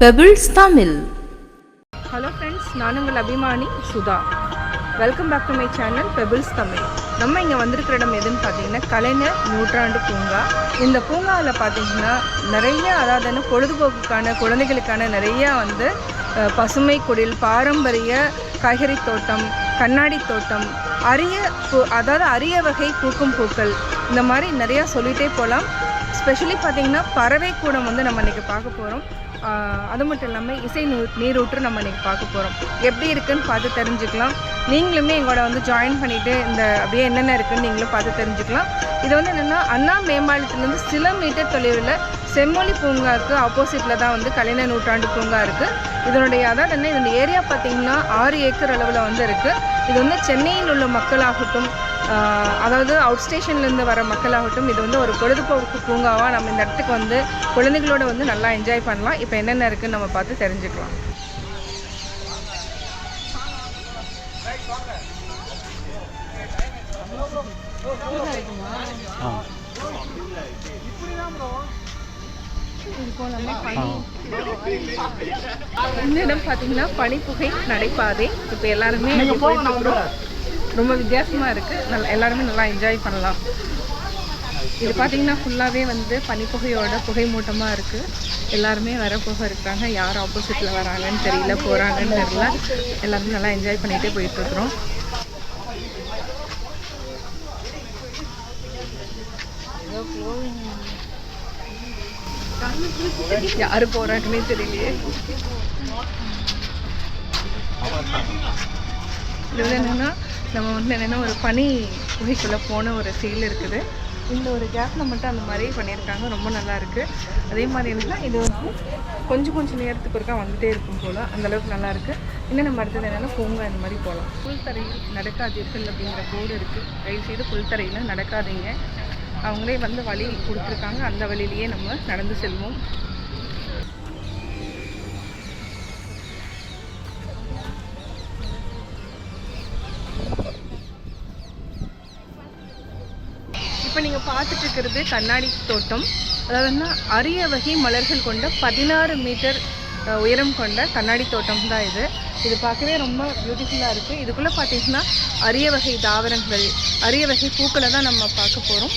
Pebbles Tamil hello friends நான் உங்கள் அபிமானி Sudha. Welcome back to my channel Pebbles Tamil நம்ம இங்கே வந்திருக்கிற இடம் எதுன்னு பார்த்தீங்கன்னா கலைஞர் நூற்றாண்டு பூங்கா. இந்த பூங்காவில் பார்த்தீங்கன்னா நிறைய அதாவது பொழுதுபோக்குக்கான குழந்தைகளுக்கான நிறைய வந்து பசுமை குடில் பாரம்பரிய காய்கறி தோட்டம் கண்ணாடி தோட்டம் அரிய பூ அதாவது அரிய வகை பூக்கும் பூக்கள் இந்த மாதிரி நிறையா சொல்லிகிட்டே போகலாம் ஸ்பெஷலி பார்த்தீங்கன்னா பறவை கூடம் வந்து நம்ம இன்றைக்கி பார்க்க போகிறோம் அது மட்டும் இல்லாமல் இசை நூ நீரூற்று நம்ம இன்றைக்கி பார்க்க போகிறோம் எப்படி இருக்குன்னு பார்த்து தெரிஞ்சுக்கலாம். நீங்களுமே எங்களோட வந்து ஜாயின் பண்ணிவிட்டு இந்த அப்படியே என்னென்ன இருக்குன்னு நீங்களும் பார்த்து தெரிஞ்சுக்கலாம். இது வந்து என்னென்னா அண்ணா மேம்பாலத்துலேருந்து சில மீட்டர் தொலைவில் செம்மொழி பூங்காவுக்கு ஆப்போசிட்டில் தான் வந்து கலைஞர் நூற்றாண்டு பூங்கா இருக்குது இதனுடைய அதாவது என்ன இதனுடைய ஏரியா பார்த்திங்கன்னா ஆறு ஏக்கர் அளவில் வந்து இருக்குது இது வந்து சென்னையில் உள்ள மக்களாகட்டும் அதாவது அவுட் ஸ்டேஷன்லேருந்து வர மக்களாகட்டும் இது வந்து ஒரு பொழுதுபோக்கு பூங்காவாக நம்ம இந்த இடத்துக்கு வந்து குழந்தைகளோட வந்து நல்லா என்ஜாய் பண்ணலாம். இப்போ என்னென்ன இருக்குன்னு நம்ம பார்த்து தெரிஞ்சுக்கலாம். இந்த இடம் பார்த்தீங்கன்னா பனிப்புகை நடைபாதை. இப்போ எல்லாருமே. ரொம்ப வித்தியாசமாக இருக்குது நல்லா எல்லாருமே நல்லா என்ஜாய் பண்ணலாம். இது பார்த்தீங்கன்னா ஃபுல்லாகவே வந்து பனிப்புகையோட புகை மூட்டமாக இருக்குது எல்லாருமே வர போக இருக்கிறாங்க யார் ஆப்போசிட்டில் வராங்கன்னு தெரியல போகிறாங்கன்னு தெரியல. எல்லாருமே நல்லா என்ஜாய் பண்ணிகிட்டே போயிட்டுருக்குறோம் யார் போகிறாங்கன்னே தெரியலையே. இது வந்து என்னென்னா நம்ம வந்து என்னென்னா ஒரு பனி குகைக்குள்ளே போன ஒரு ஃபீல் இருக்குது. இந்த ஒரு கேப்பில் மட்டும் அந்த மாதிரி பண்ணியிருக்காங்க. ரொம்ப நல்லா இருக்குது அதே மாதிரி என்னன்னா இது வந்து கொஞ்சம் கொஞ்சம் நேரத்துக்கு ஒருக்கா வந்துகிட்டே இருக்கும் போல் அந்த அளவுக்கு இன்னும் நம்ம அடுத்தது என்னென்னா பூங்கா இந்த மாதிரி போகலாம் புல்தரையில் நடக்காதீர்கள் அப்படிங்கிற போர்டு இருக்குது தயவுசெய்து புல்தரையில் நடக்காதீங்க. அவங்களே வந்து வழி கொடுத்துருக்காங்க. அந்த வழியிலேயே நம்ம நடந்து செல்வோம். இப்போ நீங்கள் பார்த்துட்டு இருக்கிறது கண்ணாடி தோட்டம். அதாவதுன்னா அரிய வகை மலர்கள் கொண்ட பதினாறு மீட்டர் உயரம் கொண்ட கண்ணாடி தோட்டம் தான் இது. இது பார்க்கவே ரொம்ப பியூட்டிஃபுல்லாக இருக்குது இதுக்குள்ளே பார்த்தீங்கன்னா அரிய வகை தாவரங்கள் அரிய வகை பூக்களை தான் நம்ம பார்க்க போகிறோம்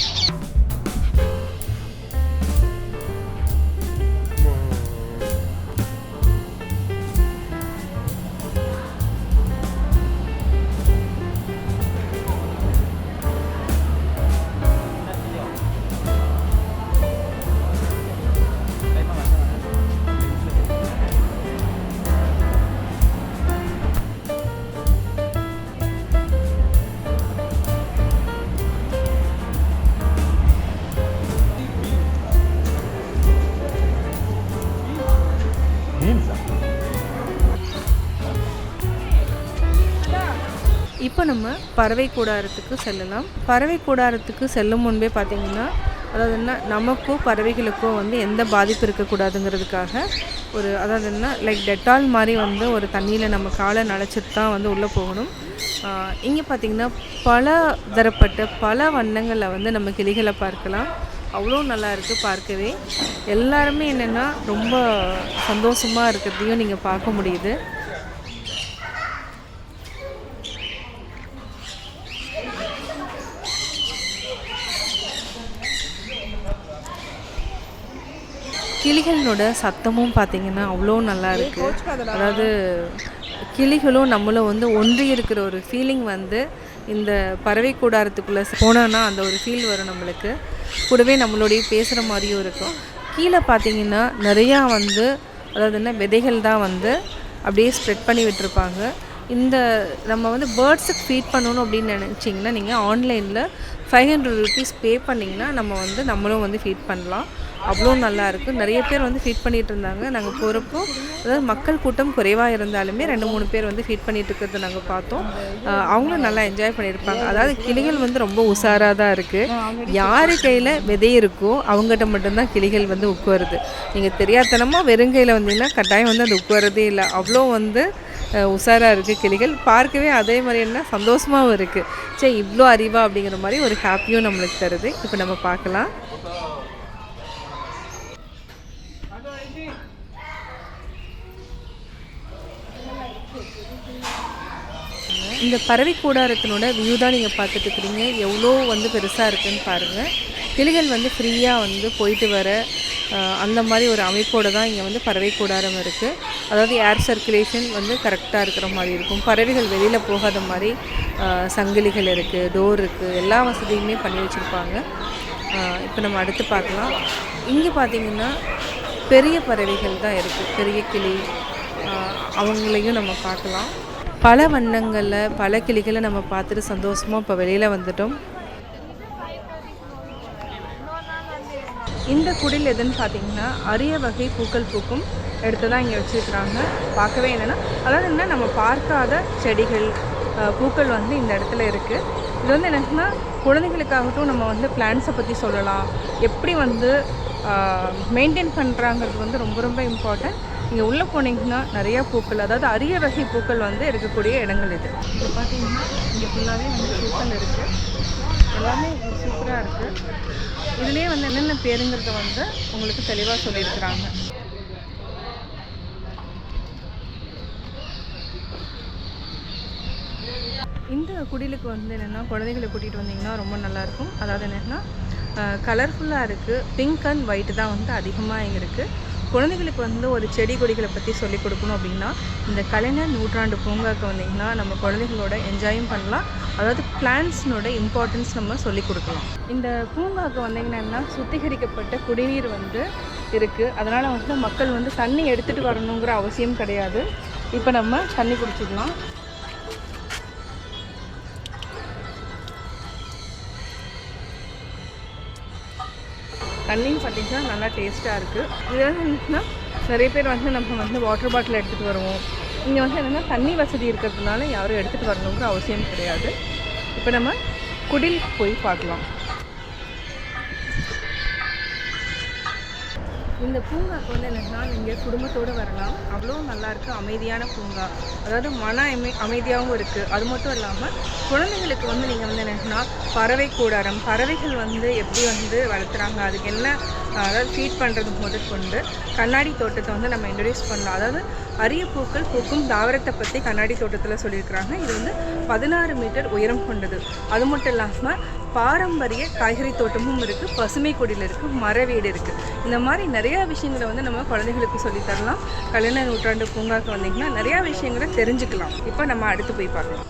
பறவை கூடாரத்துக்கு செல்லலாம். பறவை கூடாரத்துக்கு செல்லும் முன்பே பார்த்தீங்கன்னா அதாவது என்ன நமக்கும் பறவைகளுக்கும் வந்து எந்த பாதிப்பு இருக்கக்கூடாதுங்கிறதுக்காக ஒரு அதாவது என்ன லைக் டெட்டால் மாதிரி வந்து ஒரு தண்ணியில் நம்ம காலை நனைச்சிட்டு தான் வந்து உள்ளே போகணும். இங்கே பார்த்தீங்கன்னா பல தரப்பட்ட பல வண்ணங்களில் வந்து நம்ம கிளிகளை பார்க்கலாம். அவ்வளோ நல்லா இருக்குது பார்க்கவே. எல்லாருமே என்னென்னா ரொம்ப சந்தோஷமாக இருக்கிறதையும் நீங்கள் பார்க்க முடியுது. கிளிகளோட சத்தமும் பார்த்தீங்கன்னா அவ்வளோ நல்லா இருக்குது அதாவது கிளிகளும் நம்மளும் வந்து ஒன்றி இருக்கிற ஒரு ஃபீலிங் வந்து இந்த பறவை கூடாரத்துக்குள்ளே போனோன்னா அந்த ஒரு ஃபீல் வரும் நம்மளுக்கு. கூடவே நம்மளுடைய பேசுகிற மாதிரியும் இருக்கும். கீழே பார்த்தீங்கன்னா நிறையா வந்து அதாவது என்ன விதைகள் தான் வந்து அப்படியே ஸ்ப்ரெட் பண்ணி விட்டுருப்பாங்க. இந்த நம்ம வந்து பேர்ட்ஸுக்கு ஃபீட் பண்ணணும் அப்படின்னு நினச்சிங்கன்னா நீங்கள் ஆன்லைனில் ஃபைவ் ஹண்ட்ரட் ருபீஸ் பே பண்ணிங்கன்னா நம்ம வந்து நம்மளும் வந்து ஃபீட் பண்ணலாம். அவ்வளோ நல்லாயிருக்கும் நிறைய பேர் வந்து ஃபீட் பண்ணிகிட்டு இருந்தாங்க நாங்கள் போகிறப்போ அதாவது மக்கள் கூட்டம் குறைவாக இருந்தாலுமே ரெண்டு மூணு பேர் வந்து ஃபீட் பண்ணிகிட்டு இருக்கிறத நாங்கள் பார்த்தோம். அவங்களும் நல்லா என்ஜாய் பண்ணியிருப்பாங்க. அதாவது கிளிகள் வந்து ரொம்ப உஷாராக தான் இருக்குது யார் கையில் விதை இருக்கோ அவங்ககிட்ட மட்டும்தான் கிளிகள் வந்து உட்காருது. நீங்கள் தெரியாதனமாக வெறுங்கையில் வந்தீங்கன்னா கட்டாயம் வந்து அது உட்காரதே இல்லை. அவ்வளோ வந்து உஷாராக இருக்குது கிளிகள். பார்க்கவே அதே மாதிரி என்ன சந்தோஷமாகவும் இருக்குது சரி இவ்வளோ அறிவா அப்படிங்கிற மாதிரி ஒரு ஹாப்பியும் நம்மளுக்கு தருது. இப்போ நம்ம பார்க்கலாம். இந்த பறவை கூடாரத்தினோட வியூ தான் நீங்கள் பார்த்துட்டு இருக்கிறீங்க. எவ்வளோ வந்து பெருசாக இருக்குன்னு பாருங்கள் கிளிகள் வந்து ஃப்ரீயாக வந்து போயிட்டு வர அந்த மாதிரி ஒரு அமைப்போடு தான் இங்கே வந்து பறவை கூடாரம் இருக்குது அதாவது ஏர் சர்க்குலேஷன் வந்து கரெக்டாக இருக்கிற மாதிரி இருக்கும். பறவைகள் வெளியில் போகாத மாதிரி சங்கிலிகள் இருக்குது டோர் இருக்குது எல்லா வசதியுமே பண்ணி வச்சுருப்பாங்க. இப்போ நம்ம அடுத்து பார்க்கலாம். இங்கே பார்த்தீங்கன்னா பெரிய பறவைகள் தான் இருக்குது பெரிய கிளி அவங்களையும் நம்ம பார்க்கலாம். பல வண்ணங்களில் பல கிளிகளை நம்ம பார்த்துட்டு சந்தோஷமாக இப்போ வெளியில் வந்துட்டோம். இந்த குடில் எதுன்னு பார்த்தீங்கன்னா அரிய வகை பூக்கள் பூக்கும் எடுத்து தான் இங்கே வச்சுருக்குறாங்க. பார்க்கவே என்னென்னா அதாவது என்ன நம்ம பார்க்காத செடிகள் பூக்கள் வந்து இந்த இடத்துல இருக்குது இது வந்து என்னன்னா குழந்தைகளுக்காகட்டும் நம்ம வந்து பிளான்ஸை பற்றி சொல்லலாம். எப்படி வந்து மெயின்டைன் பண்ணுறாங்கிறது வந்து ரொம்ப ரொம்ப இம்பார்ட்டன்ட் இங்கே உள்ளே போனீங்கன்னா நிறையா பூக்கள் அதாவது அரிய வகை பூக்கள் வந்து இருக்கக்கூடிய இடங்கள் இது. இங்கே பார்த்தீங்கன்னா இங்கே ஃபுல்லாகவே வந்து பூக்கள் இருக்குது எல்லாமே சூப்பராக இருக்குது இதுலேயே வந்து என்னென்ன பேருங்கிறத வந்து உங்களுக்கு தெளிவாக சொல்லியிருக்கிறாங்க. இந்த குடிலுக்கு வந்து என்னென்னா குழந்தைகளை கூட்டிகிட்டு வந்தீங்கன்னா ரொம்ப நல்லாயிருக்கும் அதாவது என்னென்னா கலர்ஃபுல்லாக இருக்குது பிங்க் அண்ட் ஒயிட் தான் வந்து அதிகமாக இங்கே இருக்குது குழந்தைகளுக்கு வந்து ஒரு செடி கொடிகளை பற்றி சொல்லிக் கொடுக்கணும் அப்படின்னா இந்த கலைஞர் நூற்றாண்டு பூங்காவுக்கு வந்தீங்கன்னா நம்ம குழந்தைகளோட என்ஜாயும் பண்ணலாம். அதாவது பிளான்ஸ்னோட இம்பார்ட்டன்ஸ் நம்ம சொல்லிக் கொடுக்கலாம். இந்த பூங்காவுக்கு வந்தீங்கன்னா சுத்திகரிக்கப்பட்ட குடிநீர் வந்து இருக்குது அதனால் வந்து மக்கள் வந்து தண்ணி எடுத்துகிட்டு வரணுங்கிற அவசியம் கிடையாது. இப்போ நம்ம தண்ணி குடிச்சிக்கலாம். தண்ணியும் பார்த்தீங்கன்னா நல்லா டேஸ்ட்டாக இருக்குது இதெல்லாம் வந்து நிறைய பேர் வந்து நம்ம வந்து வாட்டர் பாட்டில் எடுத்துகிட்டு வருவோம். இங்கே வந்து என்னென்னா தண்ணி வசதி இருக்கிறதுனால யாரும் எடுத்துகிட்டு வரணுங்கிற அவசியம் கிடையாது. இப்போ நம்ம குடில் போய் பார்க்கலாம். இந்த பூங்காக்கு வந்து என்னென்னா நீங்கள் குடும்பத்தோடு வரலாம். அவ்வளோ நல்லாயிருக்கு அமைதியான பூங்கா. அதாவது மன அமை அமைதியாகவும் இருக்குது அது மட்டும் இல்லாமல் குழந்தைங்களுக்கு வந்து நீங்கள் வந்து என்னென்னா பறவை கூடாரம். பறவைகள் வந்து எப்படி வந்து வளர்த்துறாங்க அதுக்கு என்ன அதாவது ஃபீட் பண்ணுறது முதற்கொண்டு கண்ணாடி தோட்டத்தை வந்து நம்ம இன்ட்ரடியூஸ் பண்ணலாம். அதாவது அரிய பூக்கள் பூக்கும் தாவரத்தை பற்றி கண்ணாடி தோட்டத்தில் சொல்லியிருக்கிறாங்க. இது வந்து பதினாறு மீட்டர் உயரம் கொண்டது. அது மட்டும் இல்லாமல் பாரம்பரிய காய்கறி தோட்டமும் இருக்குது பசுமை கொடியில் இருக்குது மர வீடு இருக்குது இந்த மாதிரி நிறையா விஷயங்களை வந்து நம்ம குழந்தைகளுக்கு சொல்லித் தரலாம் கலைஞர் நூற்றாண்டு பூங்காவுக்கு வந்தீங்கன்னா நிறையா விஷயங்களை தெரிஞ்சுக்கலாம். இப்போ நம்ம அடுத்து போய் பார்க்கலாம்.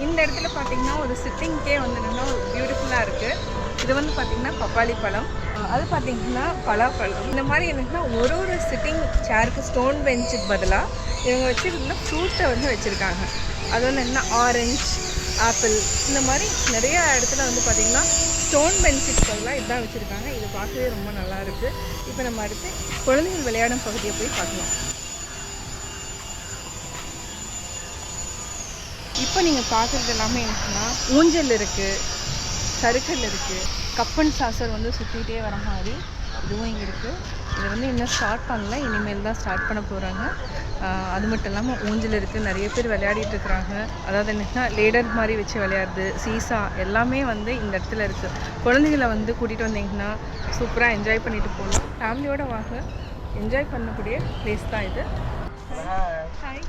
இந்த இடத்துல பார்த்தீங்கன்னா ஒரு சிட்டிங்க்கே வந்து என்னன்னா ஒரு பியூட்டிஃபுல்லாக இருக்குது இது வந்து பார்த்திங்கன்னா பப்பாளி பழம். அது பார்த்தீங்கன்னா பலாப்பழம். இந்த மாதிரி என்னன்னா ஒரு ஒரு சிட்டிங் சேருக்கு ஸ்டோன் பெஞ்சுக்கு பதிலாக இவங்க வச்சுருந்தா ஃப்ரூட்டை வந்து வச்சுருக்காங்க. அது வந்து என்ன? ஆரஞ்சு ஆப்பிள் இந்த மாதிரி நிறையா இடத்துல வந்து பார்த்திங்கன்னா ஸ்டோன் பெஞ்சுக்கு பதிலாக இதுதான் வச்சுருக்காங்க. இது பார்க்கவே ரொம்ப நல்லா இருக்கு இப்போ நம்ம அடுத்து குழந்தைகள் விளையாடும் பகுதியை போய் பார்க்கலாம். இப்போ நீங்கள் பார்க்குறது எல்லாமே என்னன்னா ஊஞ்சல் இருக்குது சறுக்கல் இருக்குது கப்பன் சாசர் வந்து சுற்றிக்கிட்டே வர மாதிரி இதுவும் இங்கே இருக்குது இது வந்து இன்னும் ஸ்டார்ட் பண்ணல இனிமேல் தான் ஸ்டார்ட் பண்ண போகிறாங்க அது மட்டும் இல்லாமல் ஊஞ்சல் இருக்குது நிறைய பேர் விளையாடிட்டு இருக்கிறாங்க. அதாவது என்னென்னா லேடர் மாதிரி வச்சு விளையாடுறது சீசா எல்லாமே வந்து இந்த இடத்துல இருக்குது குழந்தைகளை வந்து கூட்டிகிட்டு வந்தீங்கன்னா சூப்பராக என்ஜாய் பண்ணிட்டு போகணும் ஃபேமிலியோடு வாங்க. என்ஜாய் பண்ணக்கூடிய பிளேஸ் தான் இது. ஹாய்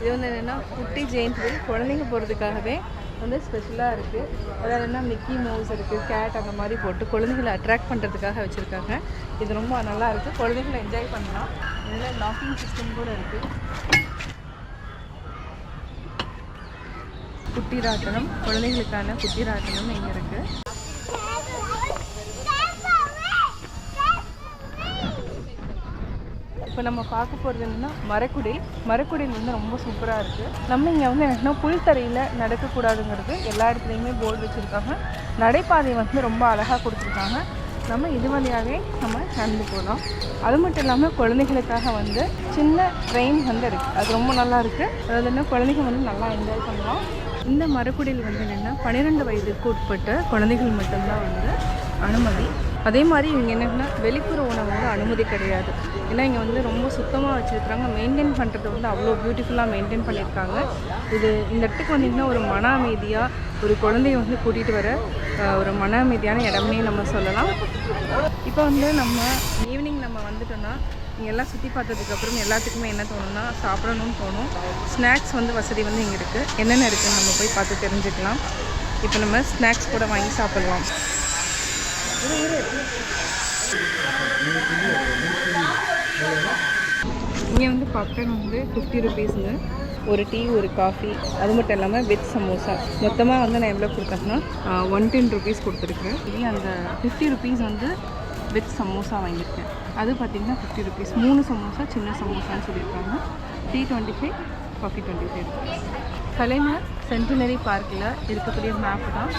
இது வந்து என்னென்னா குட்டி ஜெயின்ட் குழந்தைங்க போகிறதுக்காகவே வந்து ஸ்பெஷலாக இருக்குது அதாவது என்ன மிக்கி மவுஸ் இருக்குது கேட் அந்த மாதிரி போட்டு குழந்தைகளை அட்ராக்ட் பண்ணுறதுக்காக வச்சுருக்காங்க. இது ரொம்ப நல்லா இருக்குது குழந்தைகளை என்ஜாய் பண்ணலாம். இதில் லாக்கிங் சிஸ்டம் கூட இருக்குது குட்டி ராட்டனம் குழந்தைகளுக்கான குட்டி ராட்டனம் இங்கே இருக்குது இப்போ நம்ம பார்க்க போகிறது என்னென்னா மரக்குடில். மரக்குடில் வந்து ரொம்ப சூப்பராக இருக்குது நம்ம இங்கே வந்து என்னென்னா புல்தரையில் நடக்கக்கூடாதுங்கிறது எல்லா இடத்துலையுமே போர்டு வச்சுருக்காங்க. நடைபாதை வந்து ரொம்ப அழகாக கொடுத்துருக்காங்க. நம்ம இது வழியாகவே நம்ம நடந்து போகலாம். அது மட்டும் இல்லாமல் குழந்தைகளுக்காக வந்து சின்ன ட்ரெயின் வந்து இருக்குது அது ரொம்ப நல்லா இருக்குது அதாவது என்ன குழந்தைங்க வந்து நல்லா என்ஜாய் பண்ணலாம். இந்த மரக்குடியில் வந்து என்னென்னா பன்னிரெண்டு வயதுக்கு உட்பட்ட குழந்தைகள் மட்டும்தான் வந்து அனுமதி. அதே மாதிரி இங்கே என்னென்னா வெளிப்புற உணவு வந்து அனுமதி கிடையாது. ஏன்னா இங்கே வந்து ரொம்ப சுத்தமாக வச்சுருக்குறாங்க. மெயின்டைன் பண்ணுறது வந்து அவ்வளோ பியூட்டிஃபுல்லாக மெயின்டைன் பண்ணியிருக்காங்க இது இந்த இடத்துக்கு வந்தீங்கன்னா ஒரு மன அமைதியாக ஒரு குழந்தைய வந்து கூட்டிகிட்டு வர ஒரு மன அமைதியான இடம்னே நம்ம சொல்லலாம். இப்போ வந்து நம்ம ஈவினிங் நம்ம வந்துட்டோம்னா இங்கே எல்லாம் சுற்றி பார்த்ததுக்கப்புறம் எல்லாத்துக்குமே என்ன தோணும்னா சாப்பிடணும்னு தோணும். ஸ்நாக்ஸ் வந்து வசதி வந்து இங்கே இருக்குது என்னென்ன இருக்குதுன்னு நம்ம போய் பார்த்து தெரிஞ்சுக்கலாம். இப்போ நம்ம ஸ்நாக்ஸ் கூட வாங்கி சாப்பிடலாம். இங்கே வந்து பாப்கார்ன் வந்து ஃபிஃப்டி ருபீஸுங்க ஒரு டீ ஒரு காஃபி அது மட்டும் இல்லாமல் வெஜ் சமோசா மொத்தமாக வந்து நான் எவ்வளோ கொடுத்தேன்னா ஒன் டென் ருபீஸ் கொடுத்துருக்குறேன். இதே அந்த ஃபிஃப்டி ருபீஸ் வந்து வெஜ் சமோசா வாங்கியிருக்கேன். அது பார்த்திங்கன்னா ஃபிஃப்டி ருபீஸ் மூணு சமோசா சின்ன சமோசான்னு சொல்லியிருக்காங்க. Tea twenty five coffee twenty five Kalaignar centenary பார்க்கில் இருக்கக்கூடிய மேப் தான்.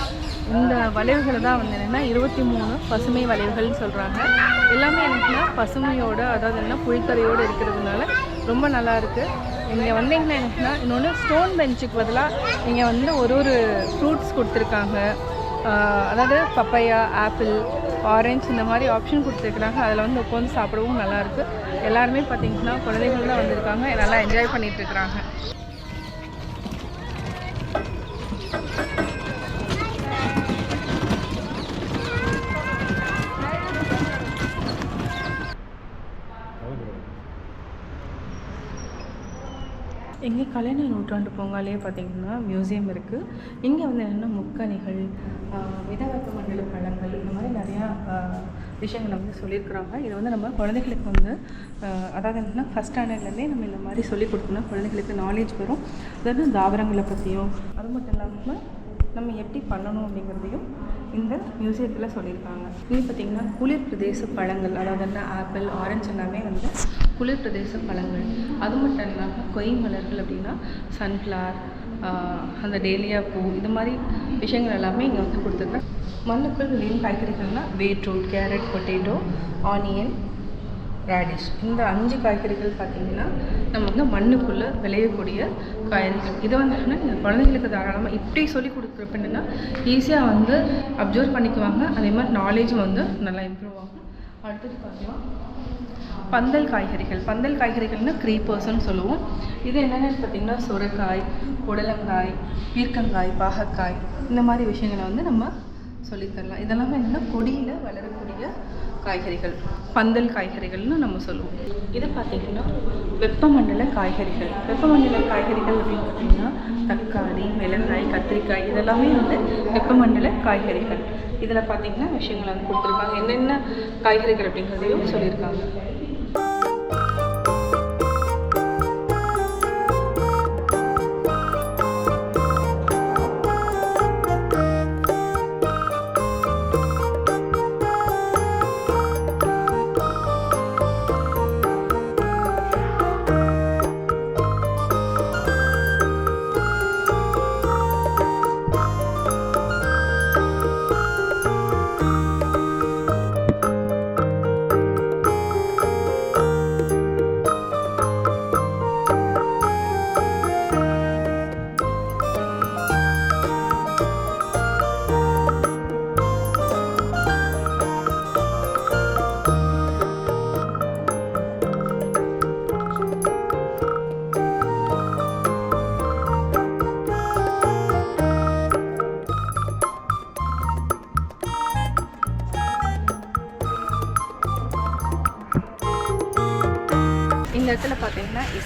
இந்த வளைவுகளை தான் வந்து என்னென்னா இருபத்தி மூணு பசுமை வளைவுகள்னு சொல்கிறாங்க எல்லாமே என்னன்னா பசுமையோட அதாவது என்ன புல்தரையோடு இருக்கிறதுனால ரொம்ப நல்லா இருக்குது நீங்கள் வந்தீங்கன்னா என்னென்னா இன்னொன்று ஸ்டோன் பெஞ்சுக்கு பதிலாக இங்கே வந்து ஒரு ஒரு ஃப்ரூட்ஸ் கொடுத்துருக்காங்க. அதாவது பப்பையா ஆப்பிள் ஆரஞ்சு இந்த மாதிரி ஆப்ஷன் கொடுத்துருக்குறாங்க. அதில் வந்து உட்காந்து சாப்பிடவும் நல்லாயிருக்கு எல்லாருமே பார்த்தீங்கன்னா குழந்தைகள் தான் வந்திருக்காங்க. நல்லா என்ஜாய் பண்ணிகிட்ருக்குறாங்க இருக்கிறாங்க இங்கே கலைஞர் நூற்றாண்டு பூங்காலே பார்த்தீங்கன்னா மியூசியம் இருக்குது இங்கே வந்து என்னென்னா முக்கணிகள் ஆஹ் விதவெப்ப மண்டல பழங்கள் இந்த மாதிரி நிறையா ஆஹ் விஷயங்களை வந்து சொல்லியிருக்கிறாங்க. இது வந்து நம்ம குழந்தைகளுக்கு வந்து அதாவது என்னென்னா ஃபஸ்ட் ஸ்டாண்டர்ட்லேருந்தே நம்ம இந்த மாதிரி சொல்லி கொடுத்தோம்னா குழந்தைகளுக்கு நாலேஜ் வரும். அதாவது தாவரங்களை பற்றியும் அது மட்டும் இல்லாமல் நம்ம எப்படி பண்ணணும் அப்படிங்கிறதையும் இந்த மியூசியத்தில் சொல்லியிருக்காங்க. இங்கே பார்த்தீங்கன்னா குளிர் பிரதேச பழங்கள் அதாவது என்ன ஆப்பிள் ஆரஞ்சு எல்லாமே வந்து குளிர் பிரதேச பழங்கள். அது மட்டும் இல்லாமல் கொய் மலர்கள் அப்படின்னா சன்ஃப்ளவர் அந்த டேலியா பூ இது மாதிரி விஷயங்கள் எல்லாமே இங்கே வந்து கொடுத்துருக்கேன். மண்ணுக்குள் விளையும் காய்கறிகள்னால் beetroot carrot potato onion radish இந்த அஞ்சு காய்கறிகள் பார்த்திங்கன்னா நம்ம வந்து மண்ணுக்குள்ளே விளையக்கூடிய காய்கறிகள். இதை வந்து இந்த குழந்தைங்களுக்கு தாராளமாக இப்படி சொல்லி கொடுக்குறப்ப என்னென்னா ஈஸியாக வந்து அப்சர்வ் பண்ணிக்குவாங்க. அதே மாதிரி நாலேஜும் வந்து நல்லா இம்ப்ரூவ் ஆகும். அடுத்தது பார்த்தீங்கன்னா பந்தல் காய்கறிகள். பந்தல் காய்கறிகள்னா க்ரீப்பர்ஸ்ன்னு சொல்லுவோம். இது என்னென்னு பார்த்தீங்கன்னா சுரைக்காய் புடலங்காய் பீர்க்கங்காய் பாகக்காய் இந்த மாதிரி விஷயங்களை வந்து நம்ம சொல்லித்தரலாம் இதெல்லாமே என்னென்னா கொடியில் வளரக்கூடிய காய்கறிகள். பந்தல் காய்கறிகள்னு நம்ம சொல்லுவோம். இது பார்த்திங்கன்னா வெப்பமண்டல காய்கறிகள். வெப்பமண்டல காய்கறிகள் அப்படின்னு பார்த்தீங்கன்னா தக்காளி மிளகாய் கத்திரிக்காய் இதெல்லாமே வந்து வெப்பமண்டல காய்கறிகள். இதில் பார்த்தீங்கன்னா விஷயங்களை வந்து கொடுத்துருக்காங்க. என்னென்ன காய்கறிகள் அப்படிங்கிறதையும் சொல்லியிருக்காங்க.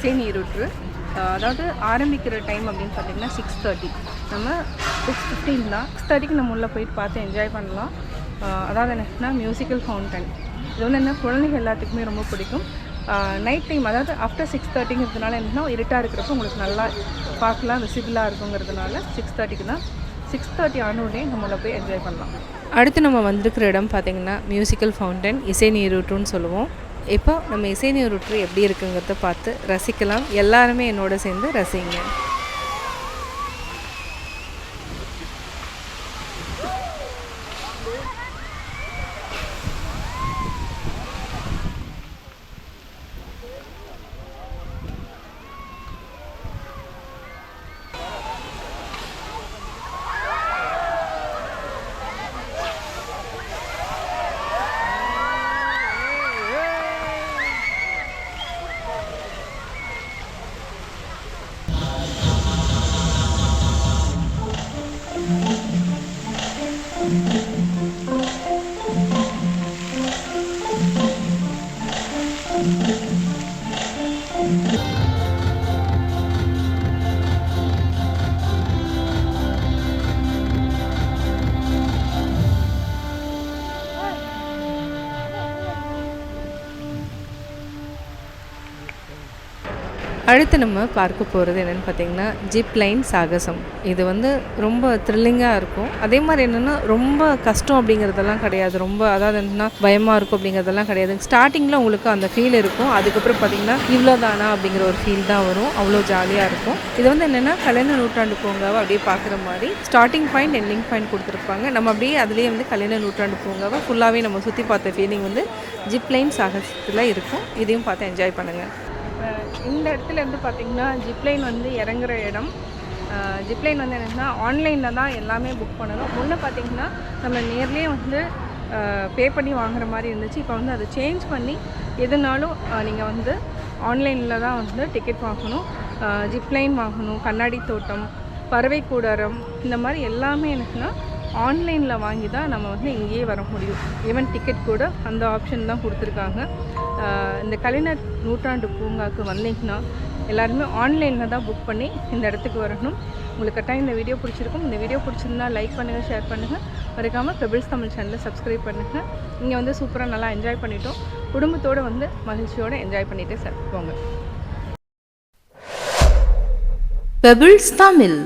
இசை நீரூற்று. அதாவது ஆரம்பிக்கிற டைம் அப்படின்னு பார்த்தீங்கன்னா சிக்ஸ் தேர்ட்டி நம்ம சிக்ஸ் ஃபிஃப்டீன் தான். சிக்ஸ் தேர்ட்டிக்கு நம்ம உள்ளே போயிட்டு பார்த்து என்ஜாய் பண்ணலாம். அதாவது என்னன்னா மியூசிக்கல் ஃபவுண்டன் இது வந்து என்ன குழந்தைங்க எல்லாத்துக்குமே ரொம்ப பிடிக்கும். நைட் டைம் அதாவது ஆஃப்டர் சிக்ஸ் தேர்ட்டிங்கிறதுனால என்னன்னா இருட்டாக இருக்கிறப்ப உங்களுக்கு நல்லா பார்க்கலாம் விசிபிளாக இருக்குங்கிறதுனால சிக்ஸ் தேர்ட்டிக்கு தான். சிக்ஸ் தேர்ட்டி ஆனோடனே நம்மள போய் என்ஜாய் பண்ணலாம். அடுத்து நம்ம வந்திருக்கிற இடம் பார்த்திங்கன்னா மியூசிக்கல் ஃபவுண்டன் இசை நீரூற்றுன்னு சொல்லுவோம். இப்போ நம்ம இசை நீரூற்று எப்படி இருக்குங்கிறத பார்த்து ரசிக்கலாம். எல்லாருமே என்னோட சேர்ந்து ரசிங்க. அடுத்து நம்ம பார்க்க போகிறது என்னென்னு பார்த்தீங்கன்னா ஜிப் லைன் சாகசம். இது வந்து ரொம்ப த்ரில்லிங்காக இருக்கும். அதே மாதிரி என்னென்னா ரொம்ப கஷ்டம் அப்படிங்கிறதெல்லாம் கிடையாது. ரொம்ப அதாவது என்னன்னா பயமாக இருக்கும் அப்படிங்கிறதெல்லாம் கிடையாது. ஸ்டார்டிங்கில் உங்களுக்கு அந்த ஃபீல் இருக்கும். அதுக்கப்புறம் பார்த்தீங்கன்னா இவ்வளோதானா அப்படிங்கிற ஒரு ஃபீல் தான் வரும். அவ்வளோ ஜாலியாக இருக்கும். இது வந்து என்னென்னா கல்யாண நூற்றாண்டு பூங்காவை அப்படியே பார்க்குற மாதிரி ஸ்டார்டிங் பாயிண்ட் எண்டிங் பாயிண்ட் கொடுத்துருப்பாங்க. நம்ம அப்படியே அதுலேயே வந்து கல்யாண நூற்றாண்டு பூங்காவை ஃபுல்லாகவே நம்ம சுற்றி பார்த்த ஃபீலிங் வந்து ஜிப் லைன் சாகசத்தில் இருக்கும். இதையும் பார்த்து என்ஜாய் பண்ணுங்கள் இந்த இடத்துல இருந்து பார்த்திங்கன்னா ஜிப்லைன் வந்து இறங்குற இடம். ஜிப்லைன் வந்து என்னென்னா ஆன்லைனில் தான் எல்லாமே புக் பண்ணணும். முன்னே பார்த்திங்கன்னா நம்ம நேர்லேயே வந்து பே பண்ணி வாங்குற மாதிரி இருந்துச்சு. இப்போ வந்து அதை சேஞ்ச் பண்ணி எதுனாலும் நீங்கள் வந்து ஆன்லைனில் தான் வந்து டிக்கெட் வாங்கணும். ஜிப்லைன் வாங்கணும். கண்ணாடி தோட்டம் பறவை கூடாரம் இந்த மாதிரி எல்லாமே எனக்குன்னா ஆன்லைனில் வாங்கி தான் நம்ம வந்து இங்கேயே வர முடியும். ஈவன் டிக்கெட் கூட அந்த ஆப்ஷன் தான் கொடுத்துருக்காங்க. இந்த கலைஞர் நூற்றாண்டு பூங்காவுக்கு வந்தீங்கன்னா எல்லாருமே ஆன்லைனில் தான் புக் பண்ணி இந்த இடத்துக்கு வரணும். உங்களுக்கு கட்டாயம் இந்த வீடியோ பிடிச்சிருக்கும். இந்த வீடியோ பிடிச்சிருந்தா லைக் பண்ணுங்கள் ஷேர் பண்ணுங்கள் மறக்காமல் பெபிள்ஸ் தமிழ் சேனலை சப்ஸ்கிரைப் பண்ணுங்கள் இங்கே வந்து சூப்பராக நல்லா என்ஜாய் பண்ணிட்டோம். குடும்பத்தோடு வந்து மகிழ்ச்சியோடு என்ஜாய் பண்ணிட்டு சார் போங்க. பெபிள்ஸ் தமிழ்